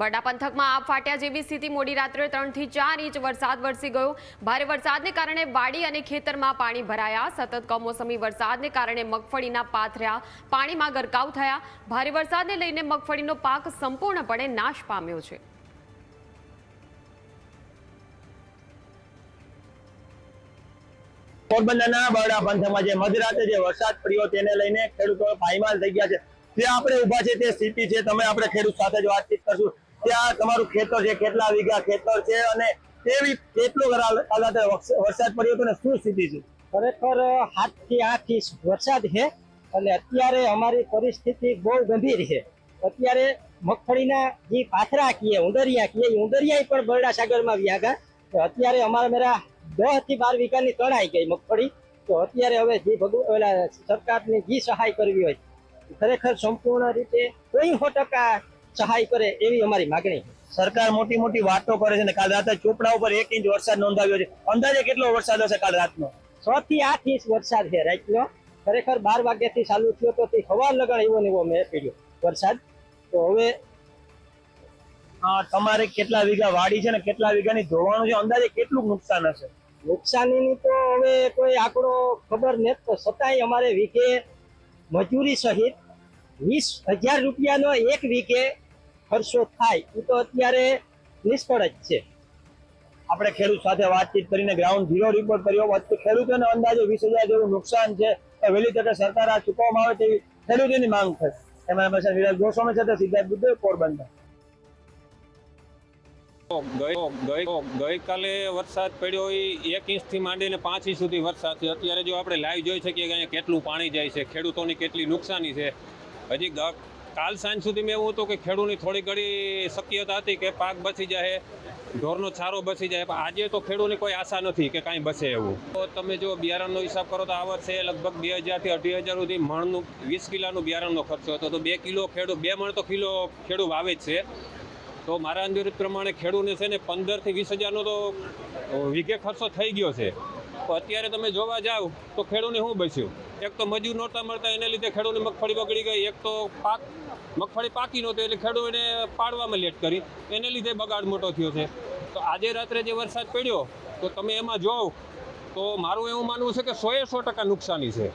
બરડા પંથકમાં આબ ફાટ્યા જેવી સ્થિતિ મોડી રાત્રે ત્રણથી ચાર ઇંચ વરસાદ વરસી ગયો. ભારે વરસાદને કારણે વાડી અને ખેતરમાં પાણી ભરાયા. સતત કમોસમી વરસાદને કારણે મગફળીના પાથર્યા પાણીમાં ગરકાવ થયા. ભારે વરસાદને લઈને મગફળીનો પાક સંપૂર્ણપણે નાશ પામ્યો છે. પોરબંદરના બરડા પંથકમાં જે મધરાતે જે વરસાદ પડ્યો, તેને લઈને ખેડૂતો પાયમાલ થઈ ગયા છે. ત્યાં આપણે ઊભા છે તે સીપી છે, તમે આપણે ખેડૂત સાથે જ વાતચીત કરશું. ત્યાં તમારું ખેતર છે, કેટલા વીઘા ખેતર છે અને કેવી કેટલો વરસાદ પડ્યો હતો ને શું સ્થિતિ છે? ખરેખર સાતથી આઠ ઇંચ વરસાદ છે અને અત્યારે અમારી પરિસ્થિતિ બહુ ગંભીર છે. અત્યારે મગફળીના જે પાથરા કીએ, ઉંદરિયા કીએ ઉંદરિયા પણ બરડા સાગરમાં વ્યા ગયા તો અત્યારે અમારા મેરા દસથી બાર વીઘાની તણાઈ ગઈ મગફળી. તો અત્યારે હવે જે ભગવ સરકારની જે સહાય કરવી હોય ખરેખર સંપૂર્ણ રીતે સો ટકા સહાય કરે એવી અમારી માગણી સરકાર મોટી મોટી વાતો કરે છે ને કાલ રાતે ચોપડા ઉપર એક ઇંચ વરસાદ નોંધાવ્યો છે. અંદાજે કેટલો વરસાદ હશે કાલ રાતનો? છ થી આઠ ઇંચ વરસાદ છે રાતનો ખરેખર બાર વાગ્યાથી ચાલુ થયો તો સવાર લગણ એવો ને એવો મેં પીડ્યો વરસાદ. તો હવે તમારે કેટલા વીઘા વાડી છે ને કેટલા વીઘાની ધોવાણું છે? અંદાજે કેટલું નુકસાન હશે? નુકસાનીની તો હવે કોઈ આંકડો ખબર નથી તો છતાંય અમારે વીઘે મજૂરી સહિત વીસ હજાર રૂપિયાનો એક વીઘે ખર્ચો થાય. એ તો અત્યારે નિષ્ફળ જ છે. આપણે ખેડૂત સાથે વાતચીત કરીને ગ્રાઉન્ડ ઝીરો રિપોર્ટ કર્યો. વચ્ચે ખેડૂતોને અંદાજે વીસ હજાર જેવું નુકસાન છે તો વહેલી તકે સરકાર આ ચૂકવવામાં આવે તેવી ખેડૂતોની માંગ થશે. એમાં વિરાજ ગોસ્વામી સાથે સિદ્ધાર્થ બુદ્ધે પોરબંદર. ગઈકાલે વરસાદ પડ્યો હોય એક ઇંચથી માંડીને પાંચ ઇંચ સુધી વરસાદ છે અત્યારે જો આપણે લાઈવ જોઈ શકીએ કે અહીંયા કેટલું પાણી જાય છે, ખેડૂતોની કેટલી નુકસાની છે. હજી કાલ સાંજ સુધીમાં એવું હતું કે ખેડૂતની થોડી ઘડી શક્યતા હતી કે પાક બચી જાય ઢોરનો ચારો બચી જાય પણ આજે તો ખેડૂતની કોઈ આશા નથી કે કાંઈ બચે એવું. તો તમે જો બિયારણનો હિસાબ કરો તો આ વર્ષે લગભગ બે હજારથી અઢી હજાર સુધી મણનું, વીસ કિલોનું બિયારણનો ખર્ચો હતો. તો બે કિલો ખેડૂત બે મણ તો કિલો ખેડૂત વાવે જ છે. તો મારા અંદાજ પ્રમાણે ખેડૂતને છે ને પંદરથી વીસ હજારનો તો વીઘે ખર્ચો થઈ ગયો છે. તો અત્યારે તમે જોવા જાઓ તો ખેડૂતને શું બચ્યું? એક તો મજૂર નહોતા મળતા, એને લીધે ખેડૂતની મગફળી બગડી ગઈ. એક તો પાક, મગફળી પાકી નહોતી, એટલે ખેડૂતને પાડવામાં લેટ કરી. એને લીધે બગાડ મોટો થયો છે. તો આજે રાત્રે જે વરસાદ પડ્યો, તો તમે એમાં જોવો, તો મારું એવું માનવું છે કે સોએ સો ટકા નુકસાની છે.